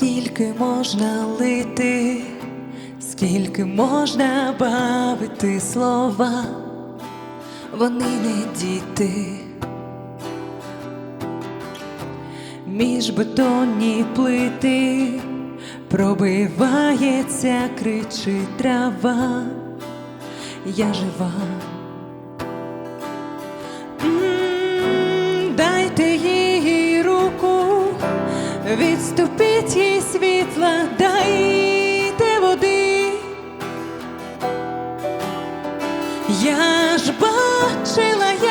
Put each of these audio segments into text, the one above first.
Скільки можна лити, скільки можна бавити слова, вони не діти. Між бетонні плити пробивається, кричить трава, я жива. Дайте їй руку, відступіть Я ж бачила, я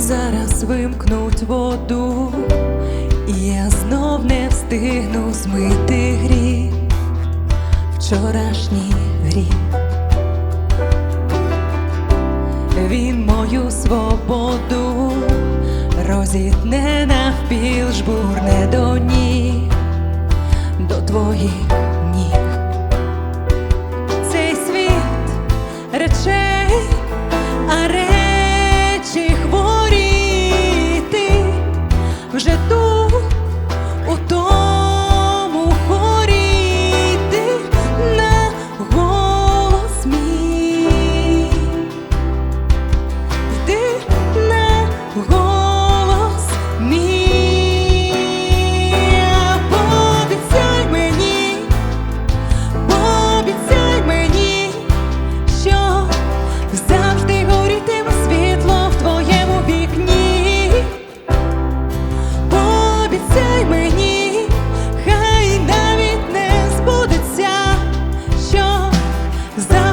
Зараз вимкнуть воду, і я знов не встигну змити гріх. Вчорашній гріх. Він мою свободу розітне навпіл, жбурне до ніг, Cause